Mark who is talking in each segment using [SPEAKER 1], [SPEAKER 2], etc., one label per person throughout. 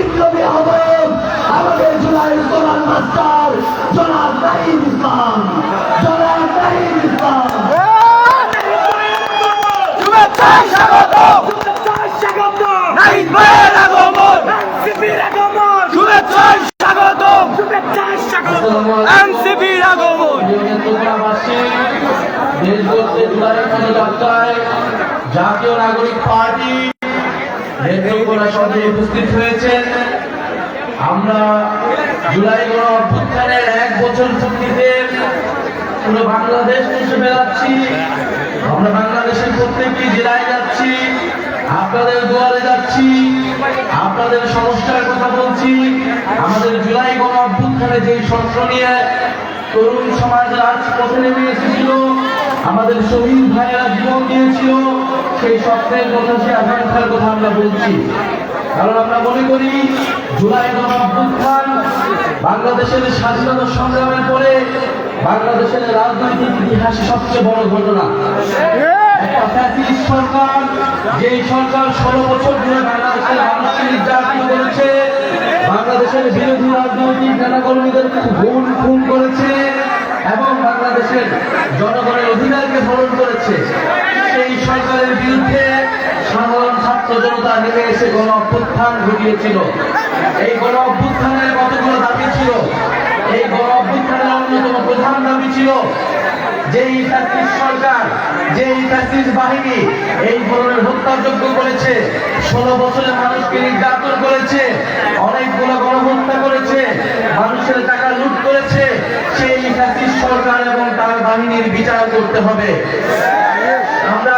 [SPEAKER 1] বিপ্লবী আহ্বায়ক আমাদের জুলাই কোরআন মাস্টার জনাব নাহিদ ইসলাম। জনাব নাহিদ জাতীয় নাগরিক পার্টি নেতৃত্বরা সঙ্গে উপস্থিত হয়েছেন আমরা জুলাই গণ অভ্যুত্থানের এক বছর পূর্তিতে পুরো বাংলাদেশ মুছে বেড়াচ্ছি আমরা বাংলাদেশের প্রত্যেকটি জেলায় যাচ্ছি আপনাদের দুয়ারে যাচ্ছি আপনাদের সমস্যার কথা বলছি। আমাদের জুলাই গণ অভ্যুত্থানে যে স্বপ্ন নিয়ে তরুণ সমাজ রাজপথে নেমে এসেছিল আমাদের শহীদ ভাইয়েরা জীবন দিয়েছিল সেই স্বপ্নের কথা সে আকাঙ্ক্ষার কথা আমরা বলছি। কারণ আমরা মনে করি, জুলাই অভ্যুত্থান বাংলাদেশের স্বাধীনতা সংগ্রামের পরে বাংলাদেশের রাজনৈতিক ইতিহাসে সবচেয়ে বড় ঘটনা। একটা সরকার, যেই সরকার ষোলো বছর ধরে বাংলাদেশের মানুষকে নির্যাতন করেছে, বাংলাদেশের বিরোধী রাজনৈতিক নেতাকর্মীদের খুন খুন করেছে এবং বাংলাদেশের জনগণের অধিকারকে হরণ করেছে। সেই সরকারের বিরুদ্ধে সাধারণ ছাত্র জনতা নেমে এসে গণ অভ্যুত্থান ঘটিয়েছিল। এই গণ অভ্যুত্থানের কতগুলো দাবি ছিল? এই গণ অভ্যুত্থানের অন্যতম প্রধান দাবি ছিল যেই ফ্যাসিস্ট সরকার, যেই ফ্যাসিস্ট বাহিনী এই ধরনের হত্যাযোগ্য করেছে, ষোলো বছরের মানুষকে নির্যাতন করেছে, অনেকগুলো গণহত্যা করেছে, মানুষের টাকা লুট করেছে, সেই ফ্যাসিস্ট সরকার এবং তার বাহিনীর বিচার করতে হবে। আমরা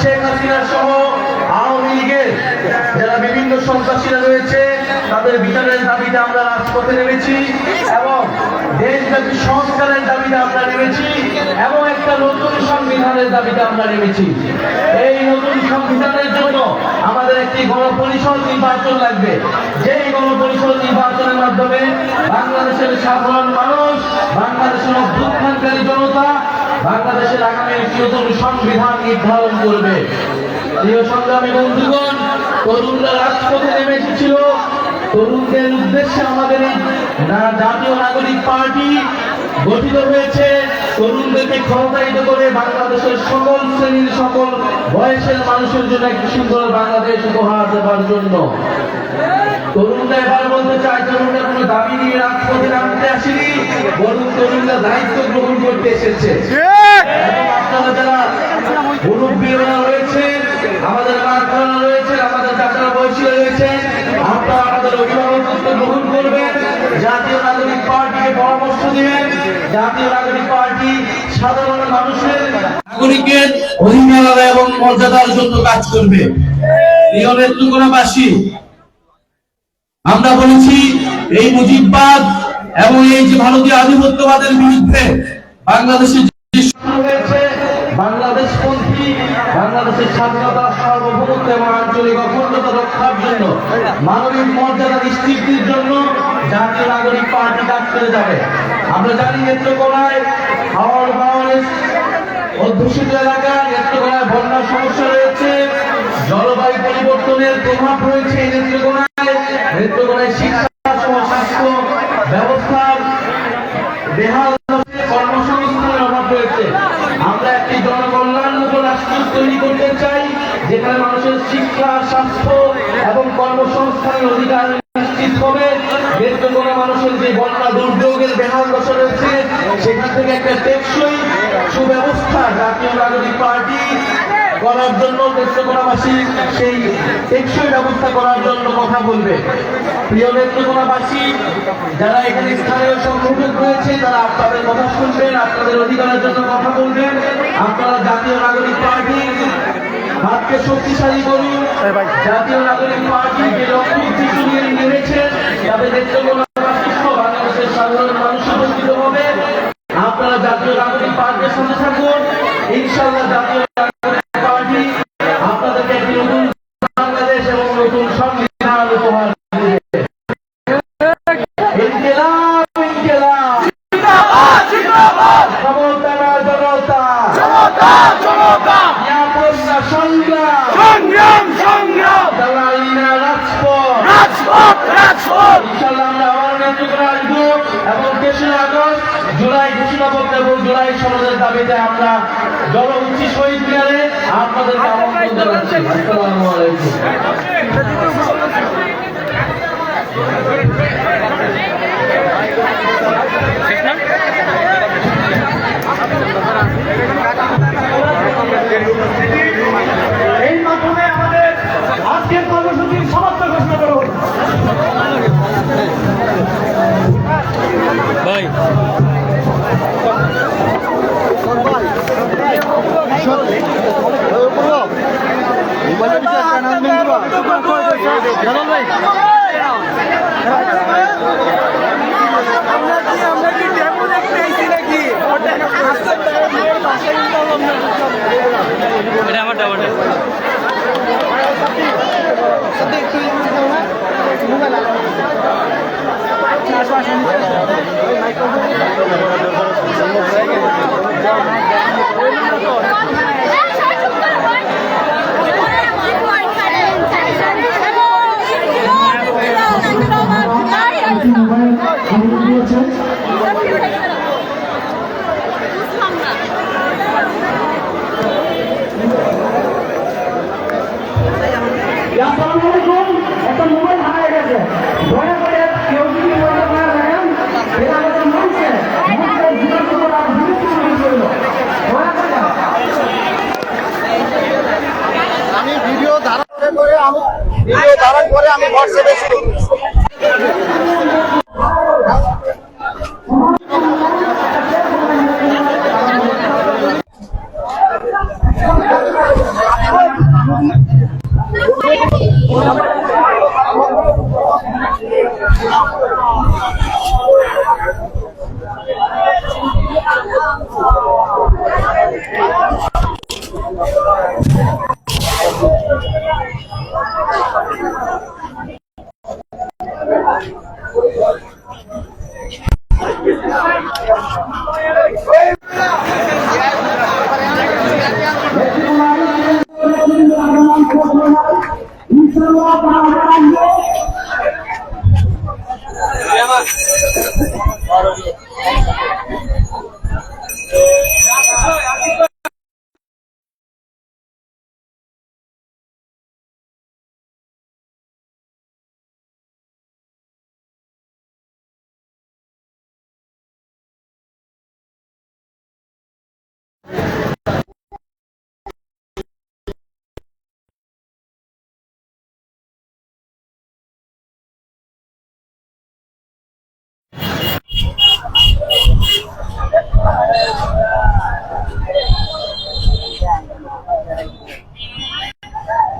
[SPEAKER 1] শেখ হাসিনা সহ আওয়ামী লীগের যারা বিভিন্ন সন্ত্রাসীরা রয়েছে, তাদের বিচারের দাবিতে আমরা রাজপথে নেমেছি এবং দেশব্যাপী সংস্কারের দাবিতে আমরা নেমেছি একটা নতুন সংবিধানের দাবিতে আমরা নেমেছি। এই নতুন সংবিধানের জন্য আমাদের একটি গণপরিষদ নির্বাচন লাগবে। যেই গণপরিষদ নির্বাচনের মাধ্যমে বাংলাদেশের সাধারণ মানুষ, বাংলাদেশের অভ্যুত্থানকারী জনতা, বাংলাদেশের আগামী নতুন সংবিধান নির্ধারণ করবে। প্রিয় সংগ্রামী বন্ধুগণ, তরুণরা রাজপথে নেমে এসেছিল। তরুণদের উদ্দেশ্যে আমাদের জাতীয় নাগরিক পার্টি গঠিত হয়েছে। তরুণদেরকে ক্ষমতায়িত করে বাংলাদেশের সকল শ্রেণির সকল বয়সের মানুষের জন্য একটি সুন্দর বাংলাদেশ উপহার দেওয়ার জন্য। তরুণরা এবার বলতে চায় তরুণরা কোনো দাবি নিয়ে রাজপথে নামতে আসেনি বরং তরুণরা দায়িত্ব গ্রহণ করতে এসেছে। আপনারা যারা মুরব্বীরা রয়েছে আমাদের মাথারা রয়েছে আমাদের নাগরিকের অধিকার এবং মর্যাদার জন্য কাজ করবে। আমরা বলেছি, এই মুজিববাদ এবং এই যে ভারতীয় আধিপত্যবাদের বিরুদ্ধে বাংলাদেশের বাংলাদেশ বাংলাদেশের স্বাধীনতা সার্বভৌমত্ব এবং আঞ্চলিক অখণ্ডতা রক্ষার জন্য মানবিক মর্যাদা নিশ্চিতির জন্য জাতীয় নাগরিক পার্টি কাজ করে যাবে। আমরা জানি নেত্রকোনায় হাওয়ার বাওয়ারের অধ্যুষিত এলাকা নেত্রকোনায় বন্যার সমস্যা রয়েছে। জলবায়ু পরিবর্তনের প্রভাব রয়েছে এই নেত্রকোনায়। নেত্রকোনায় শিক্ষা জন্য নেত্রকোনাবাসী সেই টেকসই ব্যবস্থা করার জন্য কথা বলবে। প্রিয় নেত্রকোনাবাসী, যারা এখানে স্থানীয় সংগঠক রয়েছে, তারা আপনাদের কথা শুনবেন, আপনাদের অধিকারের জন্য কথা বলবেন। আপনারা জাতীয় নাগরিক পার্টি হাতকে শক্তিশালী করুন। জাতীয় নাগরিক পার্টি যে লক্ষ্য উদ্দেশ্য নিয়ে নেমেছে তাদের নেত্রকোনাবাসী সহ বাংলাদেশের সাধারণ মানুষ উপস্থিত হবে। আপনারা জাতীয় নাগরিক পার্টির সাথে থাকুন। ইনশাআল্লাহ জাতীয় নাগরিক পার্টি আপনাদেরকে একটি নতুন বাংলাদেশ এবং নতুন সংবিধান উপহার দেবে ইনকিলাব ইনকিলাব ক্ষমতা না জনতা নিরাপদ না সংগ্রাম দালালি না রাজপথ
[SPEAKER 2] রাজপথ রাজপথ
[SPEAKER 1] ইনশাল্লাহ আমরা আবার নেতৃত্ব আসব এবং তেসরা আগস্ট জুলাই ঘোষণাপত্র এবং জুলাই সনদের দাবিতে আমরা জল উচ্ছি শহীদ মিনারে। আপনাদের আসসালামু আলাইকুম।
[SPEAKER 3] বুঝলাম Por না
[SPEAKER 4] আসসালামু আলাইকুম একটা মোবাইল হারিয়ে গেছে দয়া করে কেউ যদি মোবাইল না দেখেন এটা আমাদের মঞ্চে মঞ্চে জীবন জীবন আর বিরক্তি তৈরি করল দয়া করে
[SPEAKER 5] আমি ভিডিও ধারণ করে আমি ভিডিও ধারণ করে আমি হোয়াটসঅ্যাপে শুরু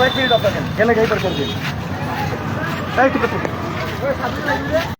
[SPEAKER 4] Ga ik weer dat pakken.
[SPEAKER 2] Ga ik weer dat pakken. Ga ik.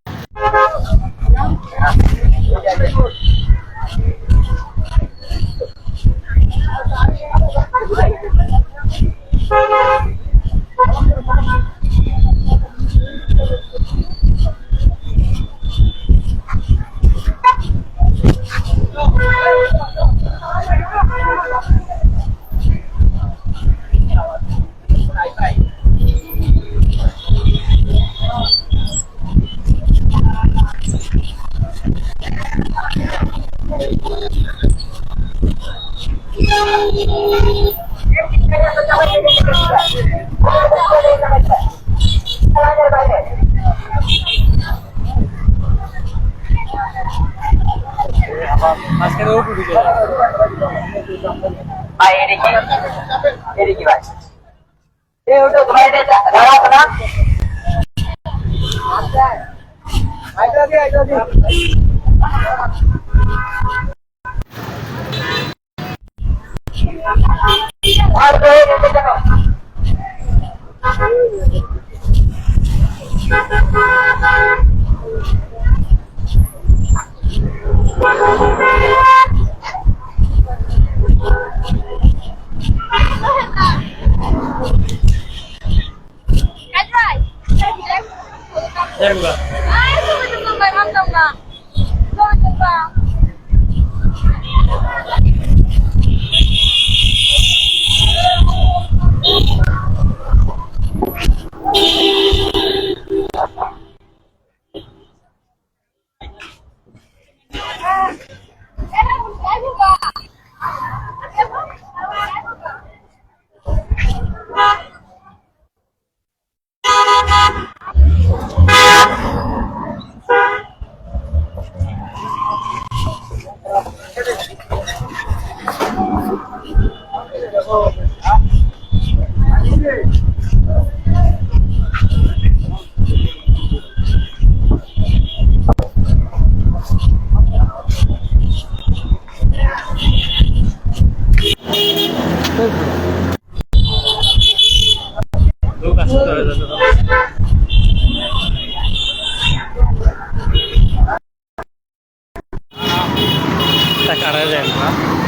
[SPEAKER 2] કહેવાય એ ઉઠો તમારે રાડા પના આટલો
[SPEAKER 3] કે આટલો કે Thank you. That's right. টাকা আড়াই যায় না।